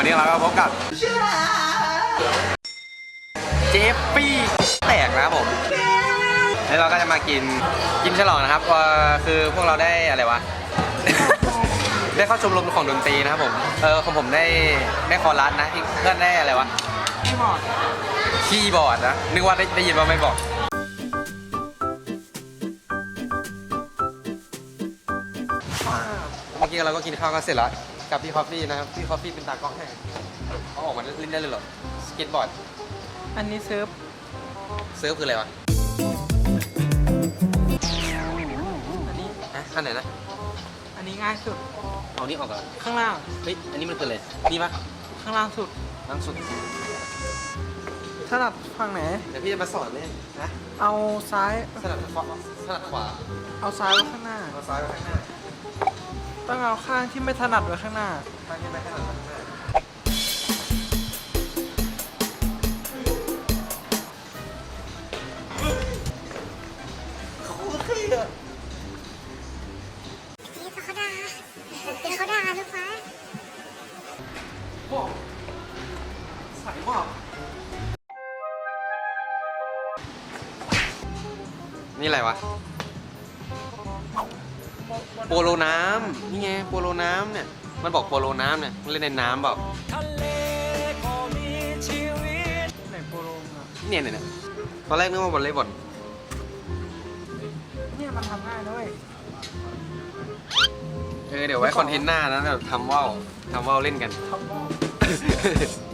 วันนี้เราก็พบกับเจฟฟี่แตกนะครับผมแล้วเราก็จะมากินกินฉลองนะครับก็คือพวกเราได้อะไรวะ ได้เข้าชมรมของดนตรีนะครับผมเออของผมได้ได้คอรัสนะอีกเพื่อนได้อะไรวะพี่หมอดคีย์บอร์ดนะนึกว่าได้ได้ยินว่าไม่บอกเมื่อกี้เราก็กินข้าวกันเสร็จแล้ว กับพี่คอฟฟี่นะครับพี่คอฟฟี่เป็นตากล้องให้เขาออกมาเล่นได้เลยเหรอสเก็ตบอร์ดอันนี้เซิร์ฟเซิร์ฟคืออะไรวะอันนี้ฮะอันไหนนะอันนี้ง่ายสุดเอานี่ออกก่อนข้างล่างเฮ้ยอันนี้มันคืออะไรนี่ปะข้างล่างสุดล่างสุดถนัดฝั่งไหนเดี๋ยวพี่จะมาสอนเนี่ยนะเอาซ้ายถนัดขวาถนัดขวาเอาซ้ายไว้ข้างหน้าเอาซ้ายไปข้างหน้า ต้องเอาข้างที่ไม่ถนัดไว้ข้างหน้า ข้างที่ไม่ถนัดไปข้างหน้าโคตรเท่อะนี่เขาด่าเดี๋ยวเขาด่าลูกค้าบอกใส่บอกนี่อะไรวะ โปโลน้ำนี่ไงโปโลน้ำเนี่ยมันบอกโปโลน้ำเนี่ยมันเล่นในน้ำเปล่าไหนโปรโลมอะเนี่ยเนี่ยเนี่ยตอนแรกนึกว่าบอลเล่บอลเนี่ยมันทำง่ายด้วยเออเดี๋ยวไว้คอนเทนต์หน้านะแบบทำว่าวทำว่าวเล่นกัน ทำบ้าดู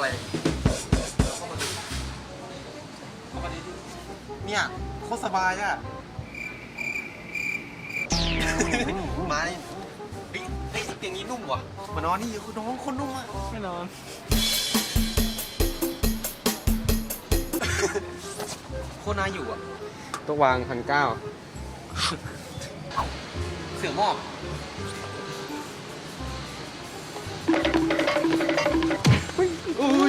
อะไรเข้ามาดูเข้ามาดูดิเนี่ยโคตรสบายอะ มาดิเฮ้ยเฮ้ยเตียงนี้นุ่มว่ะมานอนนี่คุณน้องคนนุ่มอะไม่นอนโคตรน่าอยู่อะ ต้องวางพันเก้าเสือหมอบ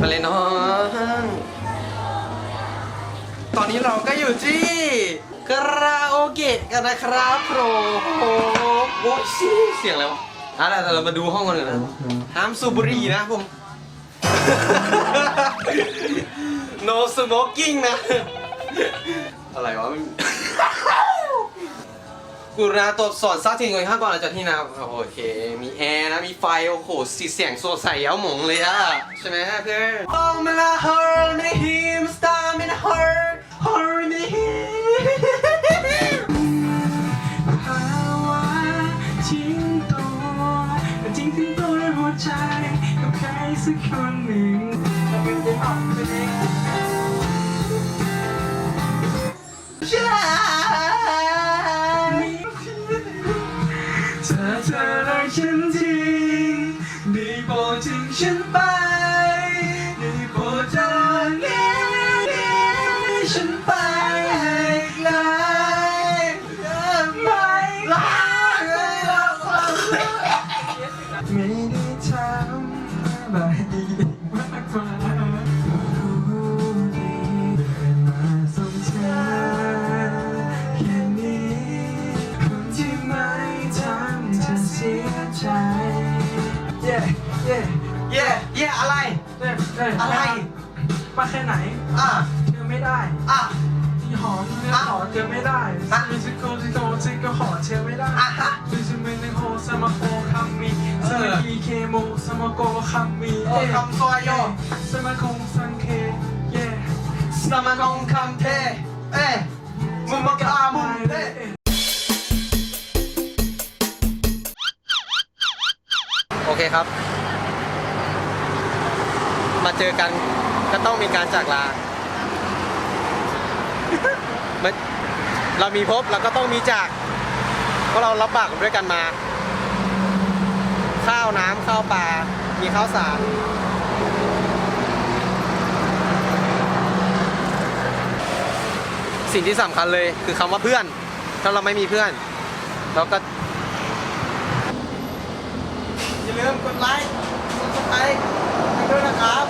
มาเลยน้อง ตอนนี้เราก็อยู่ที่คาราโอเกะกันนะครับโปรโอ้โหโอ้ชิเสียงอะไรวะอะเดี๋ยวเรามาดูห้องกันหน่อยนะห้ามสูบบุหรี่นะผม no smoking นะ อะไรวะ กุราตรวจสอนซักทิ้งก่อนข้างก่อนหลังจากที่นะโอเค มีแอร์นะ มีไฟ โอ้โหสีเสียงสดใสเย้าหมงเลยอะใช่ไหมเพื่อนต้องมาละฮอร์ม่ฮิมสตาร์ไม่ฮอร์ฮอร์ม่ฮิมภาวะทิ้งตัวทิ้งทิ้งตัวด้วยหัวใจกับใครสักคนหนึ่งจะเป็นเด็กออกเป็นเอง ฉันจริงได้โปรดทิ้งฉันไปได้โปรดจงเลี้ยงฉันไป yeah yeah เย่เย่อะไร yeah yeah อะไร มาแค่ไหนอะเธอไม่ได้อะที่หอมเนื้อหอมเจอไม่ได้มิซิโกซิโตซิก็หอเชื่อไม่ได้อะฮะมิซิเมนโฮสมาโกคัมมีสมากีเคโมสมาโกคัมมีโอ้คำซอยโยสมาคงสังเคเย่สมานงคำเทเอ้มึงมากามุงเท เคครับ มาเจอกันก็ต้องมีการจากลามันเรามีพบเราก็ต้องมีจากเพราะเรารับบากด้วยกันมา ข้าวน้ำข้าวปลามีข้าวสารสิ่งที่สำคัญเลยคือคำว่าเพื่อน ถ้าเราไม่มีเพื่อน เราก็ อย่าลืมกดไลค์กดซับสไครต์ให้ด้วยนะครับ